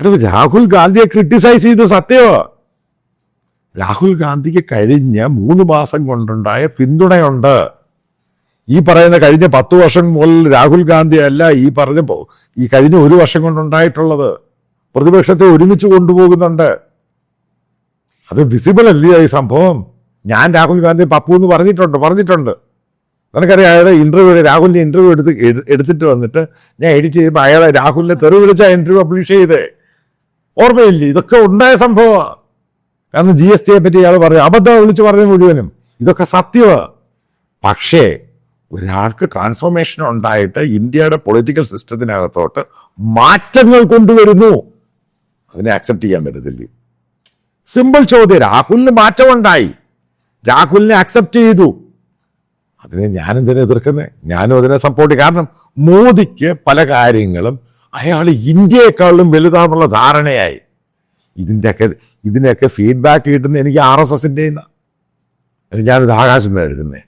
എടാ രാഹുൽ ഗാന്ധിയെ ക്രിട്ടിസൈസ് ചെയ്തു സത്യമോ രാഹുൽ ഗാന്ധിക്ക് കഴിഞ്ഞ മൂന്ന് മാസം കൊണ്ടുണ്ടായ പിന്തുണയുണ്ട്. ഈ പറയുന്ന കഴിഞ്ഞ പത്ത് വർഷം മുതൽ രാഹുൽ ഗാന്ധി അല്ല ഈ പറഞ്ഞ ഈ കഴിഞ്ഞ ഒരു വർഷം കൊണ്ടുണ്ടായിട്ടുള്ളത്. പ്രതിപക്ഷത്തെ ഒരുമിച്ച് കൊണ്ടുപോകുന്നുണ്ട്. അത് വിസിബിൾ അല്ലയോ ഈ സംഭവം? ഞാൻ രാഹുൽ ഗാന്ധി പപ്പു എന്ന് പറഞ്ഞിട്ടുണ്ട് പറഞ്ഞിട്ടുണ്ട്. നിനക്കറിയാം അയാളുടെ ഇന്റർവ്യൂ രാഹുലിന്റെ ഇന്റർവ്യൂ എടുത്ത് എടുത്തിട്ട് വന്നിട്ട് ഞാൻ എഡിറ്റ് ചെയ്യുമ്പോൾ അയാളെ രാഹുലിനെ തെറി വിളിച്ച ഇന്റർവ്യൂ പബ്ലിഷ് ചെയ്തേ. ഓർമ്മയില്ലേ? ഇതൊക്കെ ഉണ്ടായ സംഭവമാണ് കാരണം ജി എസ് ടിയെ പറ്റി ഇയാൾ പറയും അബദ്ധം വിളിച്ച് പറഞ്ഞ മുഴുവനും. ഇതൊക്കെ സത്യമാണ് പക്ഷേ ഒരാൾക്ക് ട്രാൻസ്ഫോർമേഷൻ ഉണ്ടായിട്ട് ഇന്ത്യയുടെ പൊളിറ്റിക്കൽ സിസ്റ്റത്തിനകത്തോട്ട് മാറ്റങ്ങൾ കൊണ്ടുവരുന്നു. അതിനെ അക്സെപ്റ്റ് ചെയ്യാൻ പറ്റത്തില്ല. സിമ്പിൾ ചോദ്യം. രാഹുലിന് മാറ്റമുണ്ടായി. രാഹുലിനെ അക്സെപ്റ്റ് ചെയ്തു. അതിനെ ഞാനെന്തിനെ എതിർക്കുന്നത് ഞാനും അതിനെ സപ്പോർട്ട് കാരണം മോദിക്ക് പല കാര്യങ്ങളും അയാൾ ഇന്ത്യയെക്കാളും വലുതാണെന്നുള്ള ധാരണയായി. ഇതിന്റെയൊക്കെ ഇതിനെയൊക്കെ ഫീഡ്ബാക്ക് കിട്ടുന്ന എനിക്ക് ആർ എസ് എസിന്റെ ഞാനിത് ആകാശം നിന്ന്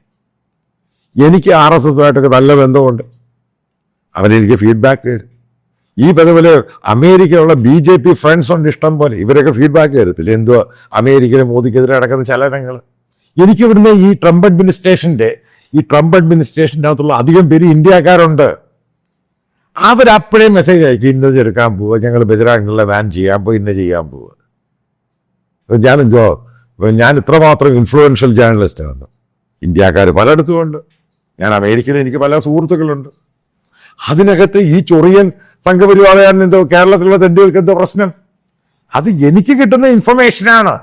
എനിക്ക് ആർ എസ് എസുമായിട്ടൊക്കെ നല്ല ബന്ധമുണ്ട്. അവരെനിക്ക് ഫീഡ്ബാക്ക് തരും. ഈ പതുപോലെ അമേരിക്കയിലുള്ള ബി ജെ പി ഫ്രണ്ട്സ് ഉണ്ട് ഇഷ്ടം പോലെ. ഇവരൊക്കെ ഫീഡ്ബാക്ക് തരത്തില്ല? എന്തോ അമേരിക്കയിലെ മോദിക്കെതിരെ നടക്കുന്ന ചലനങ്ങൾ എനിക്ക് ഇവിടുന്ന് ഈ ട്രംപ് അഡ്മിനിസ്ട്രേഷന്റെ ഈ ട്രംപ് അഡ്മിനിസ്ട്രേഷന്റെ അകത്തുള്ള അധികം പേര് ഇന്ത്യക്കാരുണ്ട്. അവരപ്പോഴേ മെസ്സേജ് അയക്കും ഇന്നത് എടുക്കാൻ പോവുക ഞങ്ങൾ ബജറാങ്ങളെ വാൻ ചെയ്യാൻ പോയി ഇന്ന ചെയ്യാൻ പോവുക എന്തോ ഞാൻ ഇത്രമാത്രം ഇൻഫ്ലുവൻഷ്യൽ ജേർണലിസ്റ്റാണ് ഇന്ത്യക്കാർ പലയിടത്തും ഉണ്ട്. ഞാൻ അമേരിക്കയിൽ എനിക്ക് പല സുഹൃത്തുക്കളുണ്ട്. അതിനകത്ത് ഈ ചൊറിയൻ സംഘപരിവാറുകാരൻ എന്തോ കേരളത്തിലുള്ള തെണ്ടികൾക്ക് എന്തോ പ്രശ്നം? അത് എനിക്ക് കിട്ടുന്ന ഇൻഫർമേഷനാണ്